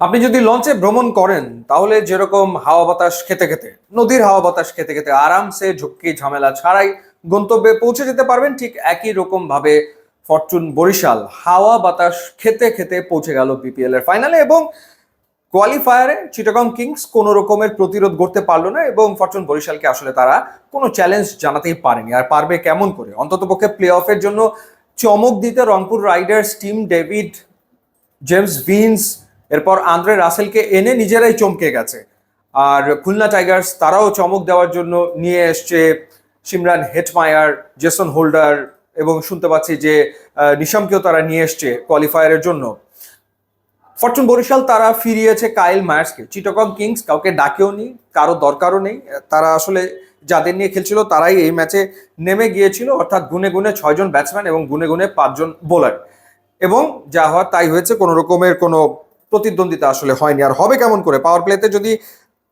আপনি যদি লঞ্চে ভ্রমণ করেন, তাহলে যেরকম হাওয়া বাতাস খেতে খেতে, নদীর হাওয়া বাতাস খেতে খেতে আরামসে ঝুঁকি ঝামেলা ছাড়াই গন্তব্যে পৌঁছে যেতে পারবেন, ঠিক একই রকম ভাবে ফরচুন বরিশাল, হাওয়া বাতাস খেতে খেতে পৌঁছে গেল বিপিএল এর ফাইনালে এবং কোয়ালিফায়ারে চিটাগং কিংস কোনো রকমের প্রতিরোধ করতে পারল না এবং ফরচুন বরিশালকে আসলে তারা কোনো চ্যালেঞ্জ জানাতেই পারেনি। আর পারবে কেমন করে? অন্ততপক্ষে প্লে অফের জন্য চমক দিতে Rangpur Riders team David James Vince এরপর আন্দ্রে রাসেলকে এনে নিজেরাই চমকে গেছে। আর খুলনা টাইগার্স তারাও চমক দেওয়ার জন্য নিয়ে এসছে সিমরান হেটমায়ার, জেসন হোল্ডার এবং শুনতে পাচ্ছি যে নিশামকেও তারা নিয়ে এসছে কোয়ালিফায়ারের জন্য। ফরচুন বরিশাল তারা ফিরিয়েছে কাইল মায়ার্সকে। চিটগং কিংস কাউকে ডাকেও নি, কারও দরকারও নেই। তারা আসলে যাদের নিয়ে খেলছিল তারাই এই ম্যাচে নেমে গিয়েছিল, অর্থাৎ গুনে গুনে ছয়জন ব্যাটসম্যান এবং গুনে গুনে পাঁচজন বোলার এবং যা হওয়ার তাই হয়েছে, কোনো রকমের কোনো প্রতিদ্বন্দ্বিতা আসলে হয়নি। আর হবে কেমন করে? পাওয়ার প্লেতে যদি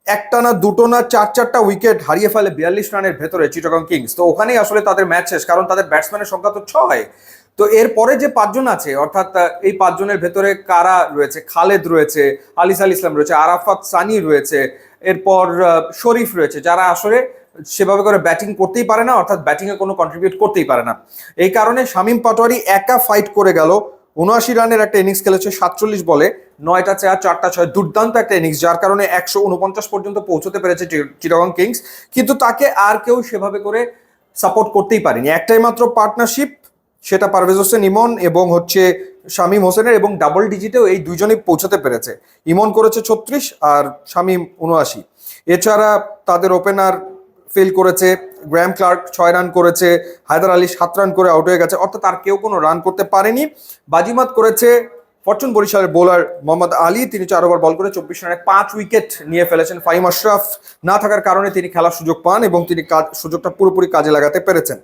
একটা না দুটো না চার চারটা উইকেট হারিয়ে ফেলে বিয়াল্লিশ রানের ভেতরে চিটাগং কিংস তো ওখানেই আসলে তাদের ম্যাচ শেষ, কারণ তাদের ব্যাটসম্যানের সংখ্যা তো ছয়। তো এরপরে যে পাঁচজন আছে, অর্থাৎ এই পাঁচজনের ভেতরে কারা রয়েছে? খালেদ রয়েছে, আলিস আল ইসলাম রয়েছে, আরাফাত সানি রয়েছে, এরপর শরীফ রয়েছে, যারা আসলে সেভাবে করে ব্যাটিং করতেই পারে না, অর্থাৎ ব্যাটিংয়ে কোনো কন্ট্রিবিউট করতেই পারে না। এই কারণে শামীম পাটোয়ারি একা ফাইট করে গেল উনআশি রানের একটা ইনিংস খেলেছে, সাতচল্লিশ বলে, নয়টা চার, চারটা ছয়, দুর্দান্ত একটা ইনিংস যার কারণে একশো উনপঞ্চাশ পর্যন্ত পৌঁছতে পেরেছে চিটাগং কিংস কিন্তু তাকে আর কেউ সেভাবে করে সাপোর্ট করতেই পারেনি। একটাই মাত্র পার্টনারশিপ সেটা পারভেজ হোসেন ইমন এবং হচ্ছে শামীম হোসেনের এবং ডাবল ডিজিটেও এই দুজনেই পৌঁছাতে পেরেছে। ইমন করেছে ছত্রিশ আর শামীম উনআশি। এছাড়া তাদের ওপেনার ফেল করেছে গ্র্যাম ক্লার্ক ছয় রান করেছে, হায়দার আলী সাত রান করে আউট হয়ে গেছে, অর্থাৎ তার কেউ কোনো রান করতে পারেনি। বাজিমাত করেছে ফরচুন বরিশালের বোলার মোহাম্মদ আলী, তিনি চার ওভার বল করে চব্বিশ রানে পাঁচ উইকেট নিয়ে ফেলেছেন ফাহিম আশরাফ। না থাকার কারণে তিনি খেলার সুযোগ পান এবং তিনি কাজ, সুযোগটা পুরোপুরি কাজে লাগাতে পেরেছেন।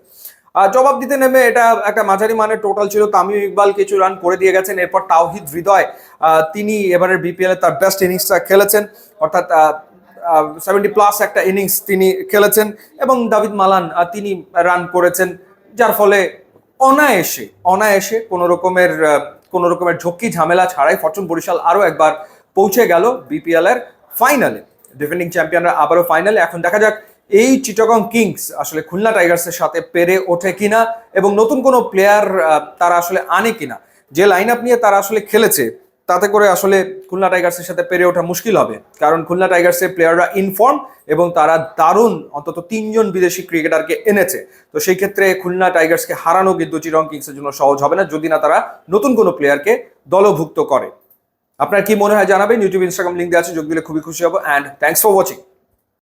জবাব দিতে নেমে এটা একটা মাঝারি মানের টোটাল ছিল, তামিম ইকবাল কিছু রান করে দিয়ে গেছেন, এরপর তাওহিদ হৃদয় তিনি এবারের বিপিএল তার বেস্ট ইনিংসটা খেলেছেন, অর্থাৎ সেভেন্টি প্লাস একটা ইনিংস তিনি খেলেছেন এবং দাবিদ মালান তিনি রান করেছেন, যার ফলে অনায়াসে অনায়াসে কোনো রকমের কোনো রকমের ঝক্কি ঝামেলা ছাড়াই ফরচুন বরিশাল আরও একবার পৌঁছে গেল বিপিএল এর ফাইনালে ডিফেন্ডিং চ্যাম্পিয়নরা আবারও ফাইনালে এখন দেখা যাক এই চিটাগং কিংস আসলে খুলনা টাইগার্সের সাথে পেরে ওঠে কিনা এবং নতুন কোনো প্লেয়ার তারা আসলে আনে কিনা। যে লাইন আপ নিয়ে তারা আসলে খেলেছে তাতে করে আসলে খুলনা টাইগার্সের সাথে পেরে ওঠা মুশকিল হবে। কারণ খুলনা টাইগার্সের প্লেয়াররা ইনফর্ম এবং তারা দারুণ অন্তত তিনজন বিদেশি ক্রিকেটারকে এনেছে। তো সেই ক্ষেত্রে খুলনা টাইগার্সকে হারানো কিন্তু চিরং কিংসের জন্য সহজ হবে না, যদি না তারা নতুন কোনো প্লেয়ারকে দলভুক্ত করে। আপনার কি মনে হয় জানাবেন? ইউটিউব ইনস্টাগ্রাম লিঙ্ক দেওয়া আছে, যোগ দিলে খুবই খুশি হব। And thanks for watching